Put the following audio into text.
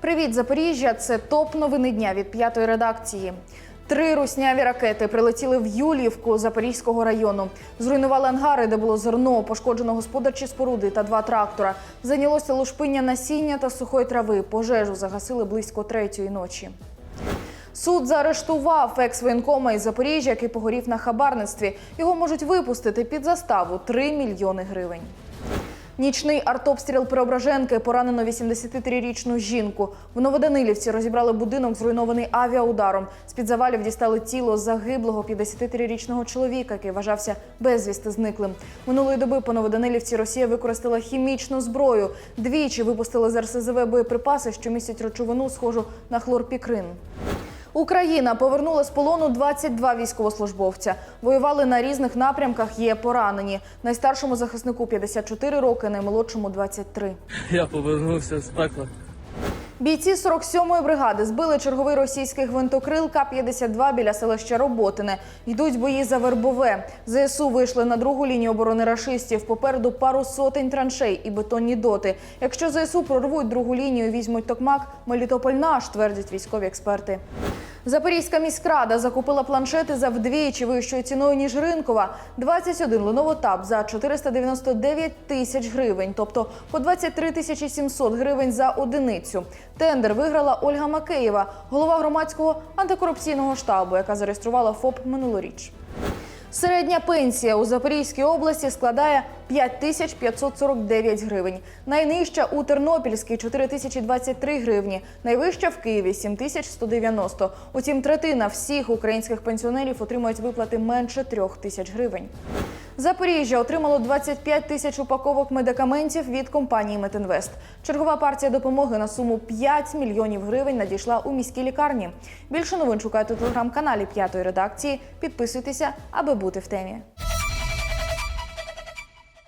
Привіт, Запоріжжя! Це топ новини дня від п'ятої редакції. Три русняві ракети прилетіли в Юлівку Запорізького району. Зруйнували ангари, де було зерно, пошкоджено господарчі споруди та два трактора. Зайнялося лушпиння насіння та сухої трави. Пожежу загасили близько третьої ночі. Суд заарештував екс-воєнкома із Запоріжжя, який погорів на хабарництві. Його можуть випустити під заставу 3 мільйони гривень. Нічний артобстріл Преображенки поранено 83-річну жінку. В Новоданилівці розібрали будинок, зруйнований авіаударом. З-під завалів дістали тіло загиблого 53-річного чоловіка, який вважався безвісти зниклим. Минулої доби по Новоданилівці Росія використала хімічну зброю. Двічі випустили з РСЗВ боєприпаси, що містять речовину, схожу на хлорпікрин. Україна повернула з полону 22 військовослужбовця. Воювали на різних напрямках. Є поранені. Найстаршому захиснику 54 роки, наймолодшому 23. Я повернувся з пекла. Бійці 47-ї бригади збили черговий російський гвинтокрил К-52 біля селища Роботине. Йдуть бої за Вербове. ЗСУ вийшли на другу лінію оборони рашистів. Попереду пару сотень траншей і бетонні доти. Якщо ЗСУ прорвуть другу лінію, візьмуть токмак, Мелітополь наш, твердять військові експерти. Запорізька міськрада закупила планшети за вдвічі вищою ціною ніж ринкова. 21 Lenovo Tab за 499 тисяч гривень, тобто по 23 тисячі 700 гривень за одиницю. Тендер виграла Ольга Макеєва, голова громадського антикорупційного штабу, яка зареєструвала ФОП минулоріч. Середня пенсія у Запорізькій області складає 5549 гривень. Найнижча у Тернопільській 4023 гривні, найвища в Києві 7190. Утім, третина всіх українських пенсіонерів отримують виплати менше трьох тисяч гривень. Запоріжжя отримало 25 тисяч упаковок медикаментів від компанії Метинвест. Чергова партія допомоги на суму 5 мільйонів гривень надійшла у міській лікарні. Більше новин шукайте у телеграм-каналі п'ятої редакції. Підписуйтеся, аби бути в темі.